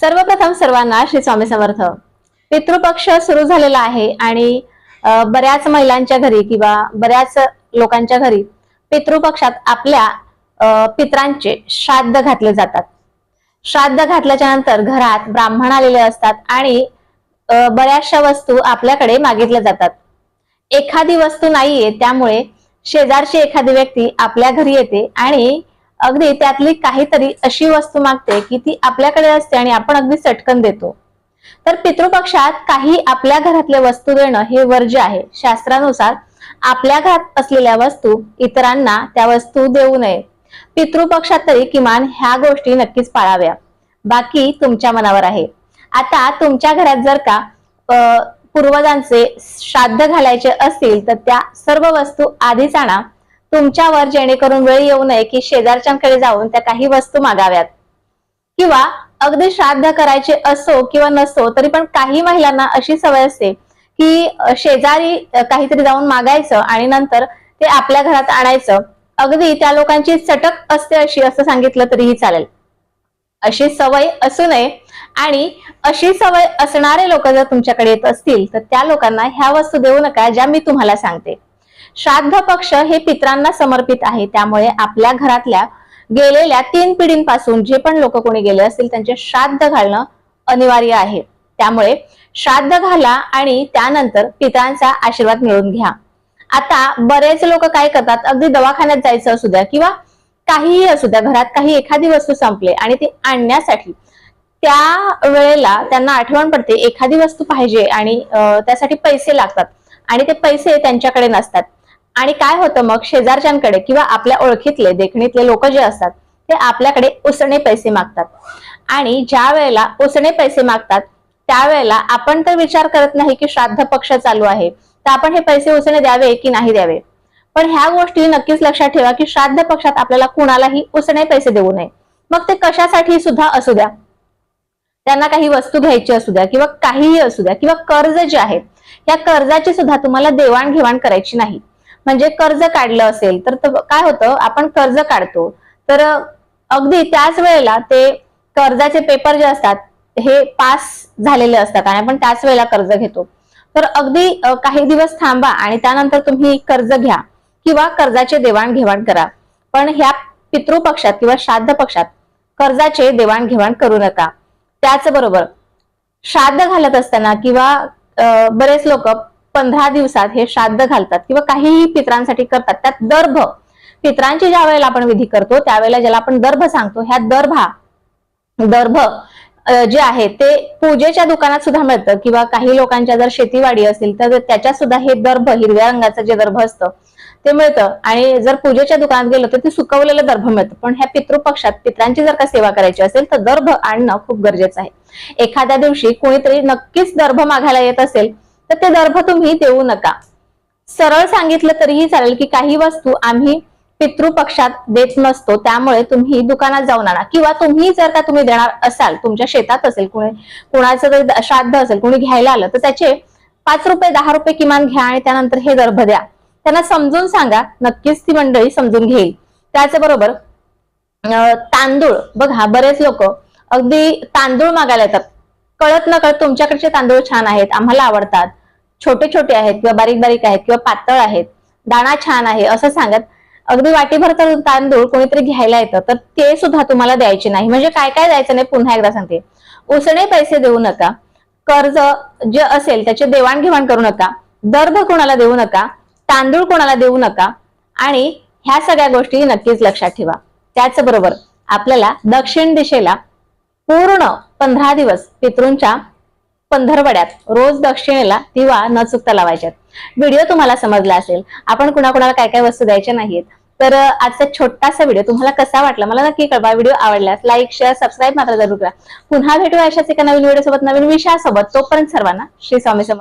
सर्वप्रथम सर्वांना श्री स्वामी समर्थ. पितृपक्ष सुरू झालेला आहे आणि बऱ्याच महिलांच्या घरी किंवा बऱ्याच लोकांच्या घरी पितृपक्षात आपल्या पित्रांचे श्राद्ध घातले जातात. श्राद्ध घातल्याच्या नंतर घरात ब्राह्मण आलेले असतात आणि बऱ्याचशा वस्तू आपल्याकडे मागितल्या जातात. एखादी वस्तू नाहीये त्यामुळे शेजारची एखादी व्यक्ती आपल्या घरी येते आणि अगदी त्यातली काहीतरी अशी वस्तू मागते की ती आपल्याकडे असते आणि आपण अगदी चटकन देतो. तर पितृपक्षात काही आपल्या घरातल्या वस्तू देणं हे वर्ज्य आहे. शास्त्रानुसार आपल्या घरात असलेल्या वस्तू इतरांना त्या वस्तू देऊ नये. पितृपक्षात तरी किमान ह्या गोष्टी नक्कीच पाळाव्या. बाकी तुमच्या मनावर आहे. आता तुमच्या घरात जर का पूर्वजांचे श्राद्ध घालायचे असतील तर त्या सर्व वस्तू आधीच आणा. तुमच्यावर जेणेकरून वेळ येऊ नये की शेजारच्यांकडे जाऊन त्या काही वस्तू मागाव्यात. किंवा अगदी श्राद्ध करायचे असो किंवा नसो तरी पण काही महिलांना अशी सवय असते की शेजारी काहीतरी जाऊन मागायचं आणि नंतर ते आपल्या घरात आणायचं. अगदी त्या लोकांची चटक असते अशी असं सांगितलं तरीही चालेल. अशी सवय असू नये आणि अशी सवय असणारे लोक जर तुमच्याकडे येत असतील तर त्या लोकांना ह्या वस्तू देऊ नका ज्या मी तुम्हाला सांगते. श्राद्ध पक्ष हे पित्रांना समर्पित आहे. त्यामुळे आपल्या घरातल्या गेलेल्या तीन पिढींपासून जे पण लोक कोणी गेले असतील त्यांचे श्राद्ध घालणं अनिवार्य आहे. त्यामुळे श्राद्ध घाला आणि त्यानंतर पित्रांचा आशीर्वाद मिळवून घ्या. आता बरेच लोक काय करतात अगदी दवाखान्यात जायचं असू द्या किंवा काहीही असू द्या घरात काही एखादी वस्तू संपले आणि ती आणण्यासाठी त्या वेळेला त्यांना आठवण पडते एखादी वस्तू पाहिजे आणि त्यासाठी पैसे लागतात आणि ते पैसे त्यांच्याकडे नसतात. आणि काय होतं मग शेजारच्यांकडे किंवा आपल्या ओळखीतले देखणीतले लोक जे असतात ते आपल्याकडे उसणे पैसे मागतात. आणि ज्या वेळेला उसणे पैसे मागतात त्यावेळेला आपण तर विचार करत नाही की श्राद्ध पक्ष चालू आहे तर आपण हे पैसे उसणे द्यावे की नाही द्यावे? पण ह्या गोष्टी नक्कीच लक्षात ठेवा की श्राद्ध पक्षात आपल्याला कुणालाही उसणे पैसे देऊ नये. मग ते कशासाठी सुद्धा असू द्या. त्यांना काही वस्तू घ्यायची असू द्या किंवा काहीही असू द्या किंवा कर्ज जे आहे या कर्जाची सुद्धा तुम्हाला देवाणघेवाण करायची नाही. म्हणजे कर्ज काढलं असेल तर काय होतं? आपण कर्ज काढतो. तर अगदी त्याच वेळेला ते कर्जाचे पेपर जे असतात हे पास झालेले असतात आणि आपण त्याच वेळेला कर्ज घेतो. तर अगदी काही दिवस थांबा आणि त्यानंतर तुम्ही कर्ज घ्या किंवा कर्जाचे देवाणघेवाण करा. पण ह्या पितृपक्षात किंवा श्राद्ध पक्षात कर्जाचे देवाणघेवाण करू नका. त्याचबरोबर श्राद्ध घालत असताना किंवा बरेच लोक पंधरा दिवसात हे श्राद्ध घालतात किंवा काहीही पित्रांसाठी करतात त्यात दर्भ. पित्रांची ज्या वेळेला आपण विधी करतो त्यावेळेला ज्याला आपण दर्भ सांगतो ह्या दर्भा दर्भ जे आहे ते पूजेच्या दुकानात सुद्धा मिळतं किंवा काही लोकांच्या जर शेतीवाडी असेल तर त्याच्यात सुद्धा हे दर्भ हिरव्या रंगाचं जे दर्भ असतं ते मिळतं. आणि जर पूजेच्या दुकानात गेलो तर ते सुकवलेलं दर्भ मिळतं. पण ह्या पितृपक्षात पित्रांची जर का सेवा करायची असेल तर दर्भ आणणं खूप गरजेचं आहे. एखाद्या दिवशी कोणीतरी नक्कीच दर्भ मागायला येत असेल तर ते दर्भ तुम्ही देऊ नका. सरळ सांगितलं तरीही चालेल की काही वस्तू आम्ही पितृपक्षात देत नसतो त्यामुळे तुम्ही दुकानात जाऊन आणा किंवा तुम्ही जर का तुम्ही देणार असाल तुमच्या शेतात असेल कुणी कुणाचं जर श्राद्ध असेल कुणी घ्यायला आलं तर त्याचे पाच रुपये दहा रुपये किमान घ्या आणि त्यानंतर हे दर्भ द्या. त्यांना समजून सांगा नक्कीच ती मंडळी समजून घेईल. त्याचबरोबर तांदूळ. बघा बरेच लोक अगदी तांदूळ मागायला येतात. कळत न कळत तुमच्याकडचे तांदूळ छान आहेत आम्हाला आवडतात. छोटे छोटे आहेत किंवा बारीक बारीक आहेत किंवा पातळ आहेत. दाणा छान आहे असं सांगत अगदी वाटीभर तर तांदूळ कोणीतरी घ्यायला येतं तर ते सुद्धा तुम्हाला द्यायचे नाही. म्हणजे काय काय द्यायचं नाही पुन्हा एकदा सांगते. उसणे पैसे देऊ नका. कर्ज जे असेल त्याचे देवाणघेवाण करू नका. दर्भ कोणाला देऊ नका. तांदूळ कोणाला देऊ नका. आणि ह्या सगळ्या गोष्टी नक्कीच लक्षात ठेवा. त्याचबरोबर आपल्याला दक्षिण दिशेला पूर्ण पंधरा दिवस पितृंच्या पंधरवड्यात रोज दक्षिणेला दिवा न चुकता लावायच्यात. व्हिडिओ तुम्हाला समजला असेल. आपण कुणाकुणाला काय काय वस्तू द्यायच्या नाहीत. तर आजचा छोटासा व्हिडिओ तुम्हाला कसा वाटला मला नक्की कळवा. व्हिडिओ आवडल्यास लाईक शेअर सबस्क्राईब मात्र जरूर करा. पुन्हा भेटूया अशाच एका नवीन व्हिडिओ सोबत नवीन विषयासोबत. तोपर्यंत सर्वांना श्री स्वामी समर्थ.